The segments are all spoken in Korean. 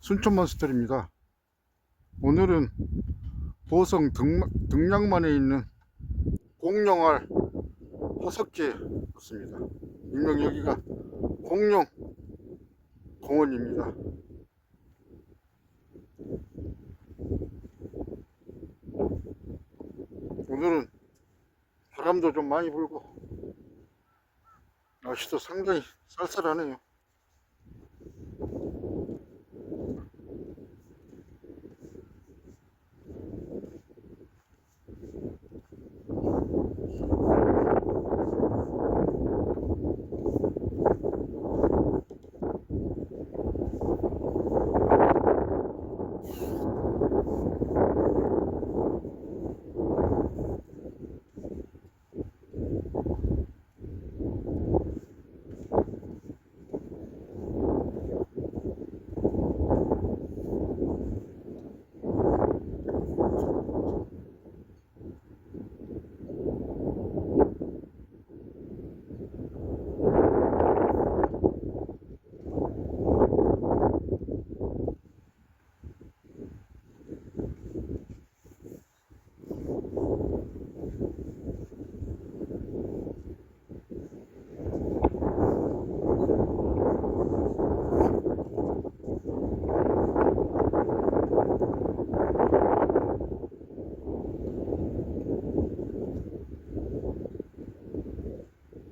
순천몬스터입니다. 오늘은 보성 등, 등량만에 있는 공룡알 화석지에 왔습니다. 일명 여기가 공룡 공원입니다. 오늘은 바람도 좀 많이 불고 날씨도 상당히 쌀쌀하네요.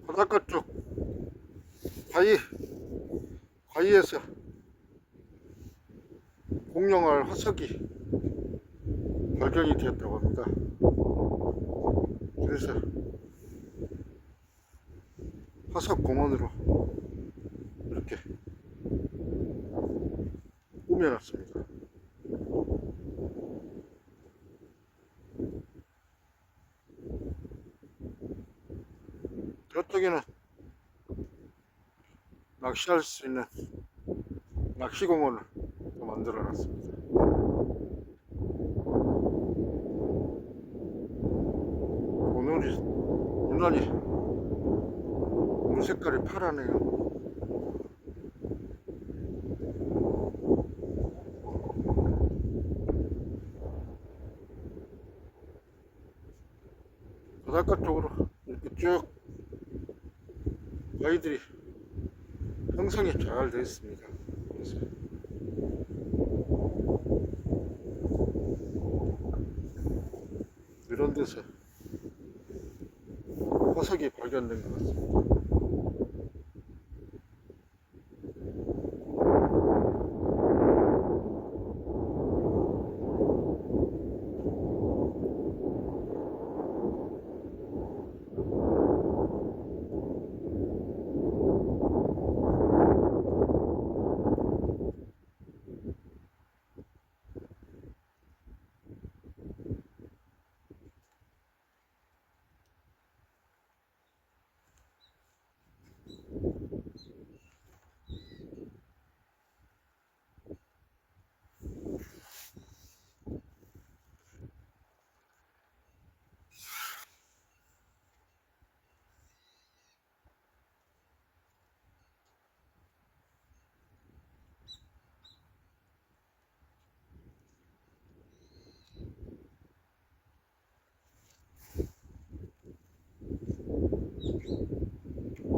바닷가 쪽 바위 바위에서 공룡알 화석이 발견이 되었다고 합니다. 그래서 화석 공원으로 이렇게 꾸며놨습니다. 저쪽에는 낚시할 수 있는 낚시공원을 또 만들어 놨습니다. 오늘이 유난히 물 색깔이 파랗네요. 바닷가 쪽으로 이렇게 쭉 바위들이 형성이 잘 되어 있습니다. 이런 데서 화